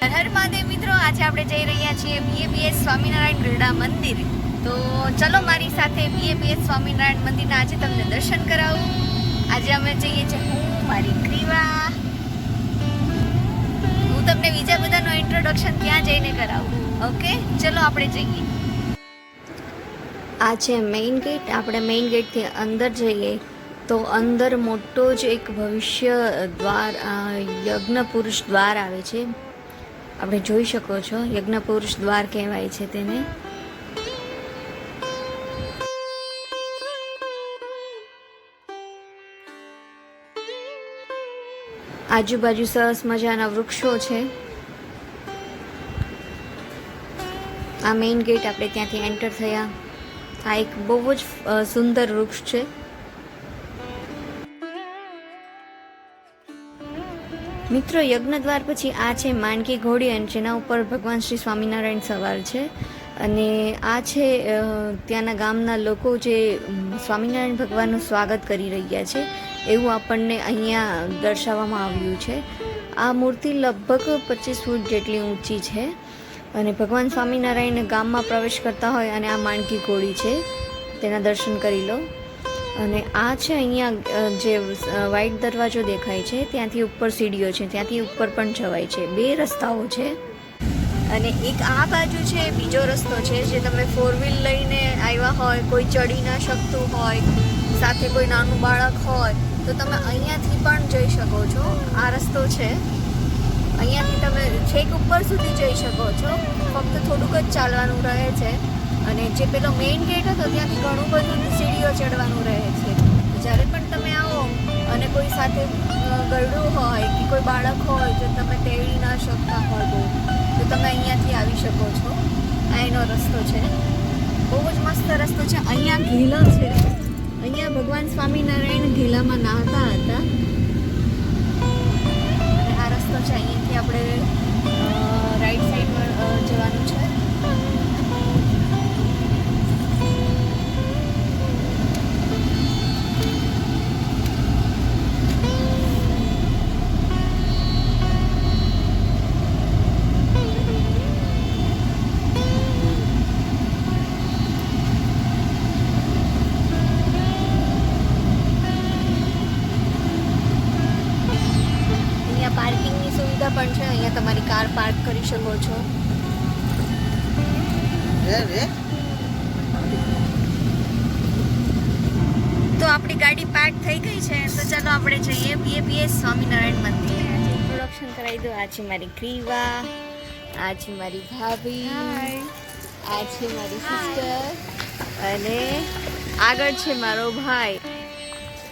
હર મહાદેવ મિત્રો, આજે આપણે જઈ રહ્યા છીએ બીએપીએસ સ્વામિનારાયણ ગરડા મંદિર. તો ચલો મારી સાથે બીએપીએસ સ્વામિનારાયણ મંદિરના આજે તમને દર્શન કરાવું. આજે અમે જઈએ છીએ હું, મારી ગ્રીવા. હું તમને બીજા બધાનો ઇન્ટ્રોડક્શન ત્યાં જઈને કરાવું. ઓકે ચલો આપણે જઈએ. આ છે મેઇન ગેટ આપણે મેઇન ગેટથી અંદર જઈએ તો અંદર મોટો જ એક ભવિષ્ય દ્વાર યજ્ઞ પુરુષ દ્વાર આવે છે. આપણે જોઈ શકો છો યજ્ઞ પુરુષ દ્વાર કહેવાય છે તેને. આજુબાજુ સરસ મજાના વૃક્ષો છે. આ મેઇન ગેટ આપણે ત્યાંથી એન્ટર થયા. આ એક બહુ જ સુંદર વૃક્ષ છે. મિત્રો યજ્ઞ દ્વાર પછી આ છે માનકી ઘોડી અને જેના ઉપર ભગવાન શ્રી સ્વામિનારાયણ સવાર છે. અને આ છે ત્યાંના ગામના લોકો જે સ્વામિનારાયણ ભગવાનનું સ્વાગત કરી રહ્યા છે, એવું આપણને અહીંયા દર્શાવવામાં આવ્યું છે. આ મૂર્તિ લગભગ પચીસ ફૂટ જેટલી ઊંચી છે અને ભગવાન સ્વામિનારાયણ ગામમાં પ્રવેશ કરતા હોય અને આ માણકી ઘોડી છે. તેના દર્શન કરી લો. અને આ છે અહીંયા જે વાઈટ દરવાજો દેખાય છે, ત્યાંથી ઉપર સીડીઓ છે, ત્યાંથી ઉપર પણ જવાય છે. બે રસ્તાઓ છે અને એક આ બાજુ છે, બીજો રસ્તો છે, જે તમે ફોર વ્હીલ લઈને આવ્યા હોય, કોઈ ચડી ના શકતું હોય, સાથે કોઈ નાનું બાળક હોય, તો તમે અહીંયાથી પણ જઈ શકો છો. આ રસ્તો છે. અહીંયાથી તમે છેક ઉપર સુધી જઈ શકો છો. ફક્ત થોડુંક જ ચાલવાનું રહે છે. અને જે પેલો મેઇન ગેટ હતો, ત્યાંથી ઘણું બધું સીડીઓ ચડવાનું રહે છે. જ્યારે પણ તમે આવો અને કોઈ સાથે ગરડું હોય કે કોઈ બાળક હોય, જો તમે તેડી ના શકતા હોય તો તમે અહીંયાથી આવી શકો છો. આ એનો રસ્તો છે. બહુ જ મસ્ત રસ્તો છે. અહીંયા ઘીલો છે. અહીંયા ભગવાન સ્વામિનારાયણ ઘીલામાં નાહતા હતા. અને આ રસ્તો છે અહીંયાથી આપણે કાર પાર્ક કરી શકો છો. તો આપણી ગાડી પાર્ક થઈ ગઈ છે તો ચાલો આપણે જઈએ બીએપીએસ સ્વામિનારાયણ મંદિર. ઇન્ટ્રોડક્શન કરાવી દો. આ છે મારી ગ્રીવા આ છે મારી ભાભી આ છે મારી સિસ્ટર અને આગળ છે મારો ભાઈ.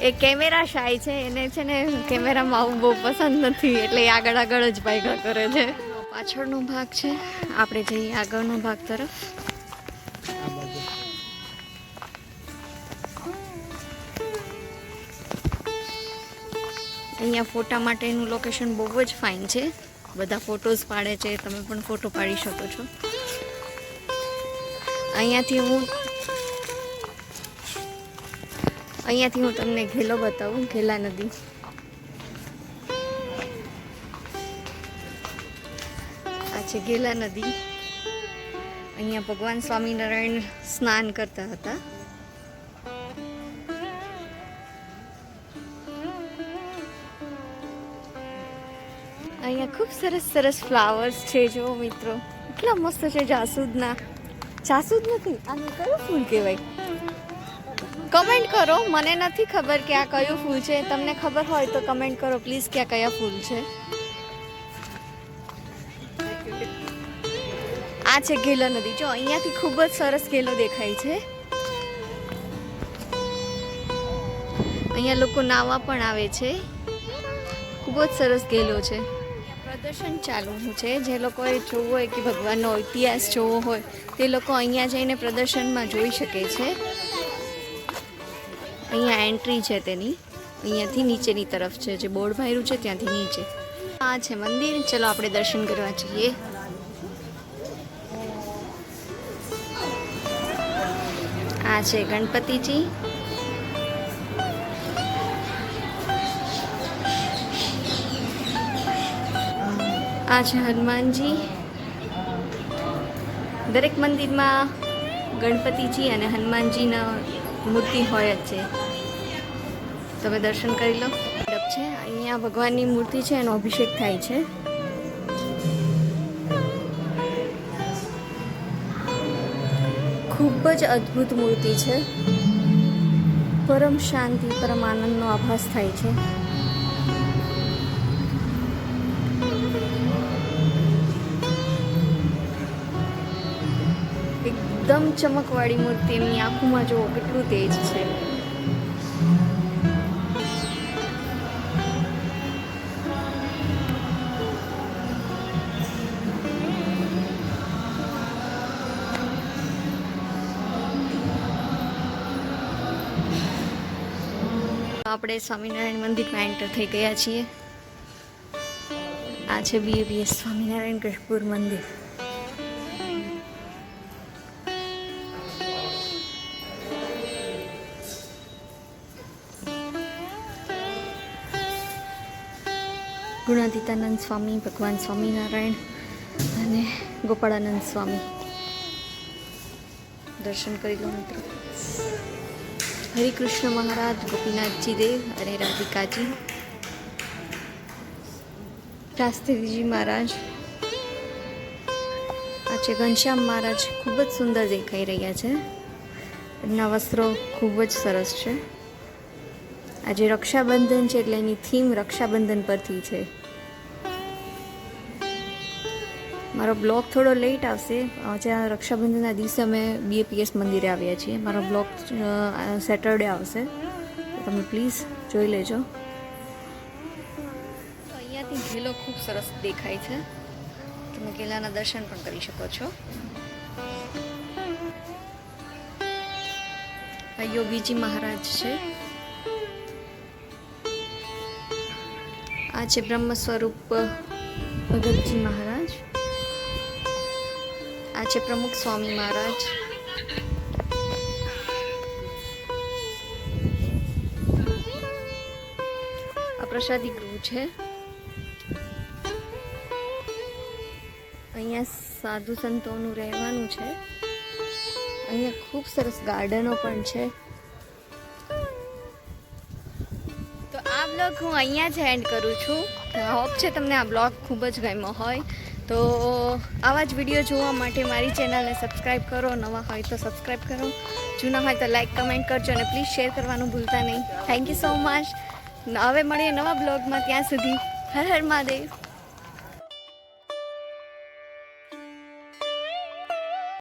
એ કેમેરા શાય છે, એને છે ને કેમેરામાં આવું બહુ પસંદ નથી, એટલે એ આગળ આગળ જ ભાગ્યા કરે છે. પાછળનો ભાગ છે, આપણે જઈએ આગળનો ભાગ તરફ. અહીંયા ફોટા માટેનું લોકેશન બહુ જ ફાઇન છે. બધા ફોટોઝ પાડે છે, તમે પણ ફોટો પાડી શકો છો. અહીંયાથી હું અહીંયાથી હું તમને ઘેલો બતાવું, ઘેલા નદી. આ છે ઘેલા નદી. અહીંયા ભગવાન સ્વામિનારાયણ સ્નાન કરતા હતા. અહીંયા ખૂબ સરસ સરસ ફ્લાવર્સ છે, જો મિત્રો. કેટલા મસ્ત છે જાસૂદના. જાસૂદ નથી, આને કયું ફૂલ કહેવાય? કમેન્ટ કરો. મને નથી ખબર કે આ કયું ફૂલ છે. તમને ખબર હોય તો કમેન્ટ કરો, પ્લીઝ, કે આ કયા ફૂલ છે. આ છે ગેલો નદી. જો, અહીંયાથી ખૂબ જ સરસ ગેલો દેખાય છે. અહીંયા લોકો નાવા પણ આવે છે. ખૂબ જ સરસ ગેલો છે. પ્રદર્શન ચાલુ છે. જે લોકોએ જોવું હોય કે ભગવાનનો ઇતિહાસ જોવો હોય, તે લોકો અહીંયા જઈને પ્રદર્શનમાં જોઈ શકે છે. અહીંયા એન્ટ્રી છે તેની. અહીંયાથી નીચેની તરફ છે, જે બોર્ડ માર્યું છે ત્યાંથી નીચે. આ છે મંદિર. ચલો આપણે દર્શન કરવા જઈએ. આ છે ગણપતિજી. આ છે હનુમાનજી. દરેક મંદિરમાં ગણપતિજી અને હનુમાનજીના મૂર્તિ હોય જ છે. તમે દર્શન કરી લો. મંડપ છે. અહીંયા ભગવાનની મૂર્તિ છે, એનો અભિષેક થાય છે. ખૂબ જ અદ્ભુત મૂર્તિ છે. પરમ શાંતિ, પરમ આનંદનો આભાસ થાય છે. એકદમ ચમકવાળી મૂર્તિ એમની આંખોમાં જુઓ, કેટલું તેજ છે. આપણે સ્વામિનારાયણ મંદિરમાં એન્ટર થઈ ગયા છીએ. આ છે બીએબીએસ સ્વામિનારાયણ કૃષ્ણપુર મંદિર. ગુણાતીતાનંદ સ્વામી, ભગવાન સ્વામિનારાયણ અને ગોપાળાનંદ સ્વામી. દર્શન કરી લો મિત્રો. હરે કૃષ્ણ મહારાજ ગોપીનાથજી દેવ અને રાધિકાજી. શાસ્ત્રીજી મહારાજ આ છે ઘનશ્યામ મહારાજ ખૂબ જ સુંદર દેખાઈ રહ્યા છે. એમના વસ્ત્રો ખૂબ જ સરસ છે. આજે રક્ષાબંધન છે એટલે એની થીમ રક્ષાબંધન પરથી છે. મારો બ્લોગ થોડો લેટ આવશે. આજે રક્ષાબંધનના દિવસે અમે બીએપીએસ મંદિરે આવ્યા છીએ. મારો બ્લોગ સેટરડે આવશે. તમે પ્લીઝ જોઈ લેજો. તો અહીંયાથી ઘેલો ખૂબ સરસ દેખાય છે. તમે ઘેલાના દર્શન પણ કરી શકો છો. આ યોગીજી મહારાજ છે. આ છે બ્રહ્મ સ્વરૂપ, ભગતજી મહારાજ. આ છે પ્રમુખ સ્વામી મહારાજ. આ પ્રસાદી ગૃહ છે. અહીંયા સાધુ સંતોનું રહેવાનું છે. અહીંયા ખૂબ સરસ ગાર્ડનો પણ છે. બ્લોગ હું અહીંયા જ એન્ડ કરું છું. હોપ છે તમને આ બ્લોગ ખૂબ જ ગમ્યો હોય. તો આવા જ વીડિયો જોવા માટે મારી ચેનલને સબસ્ક્રાઈબ કરો. નવા હોય તો સબસ્ક્રાઈબ કરો. જૂના હોય તો લાઈક કમેન્ટ કરજો અને પ્લીઝ શેર કરવાનું ભૂલતા નહીં. થેન્ક યુ સો મચ હવે મળીએ નવા બ્લોગમાં. ત્યાં સુધી હર હર મહાદેવ.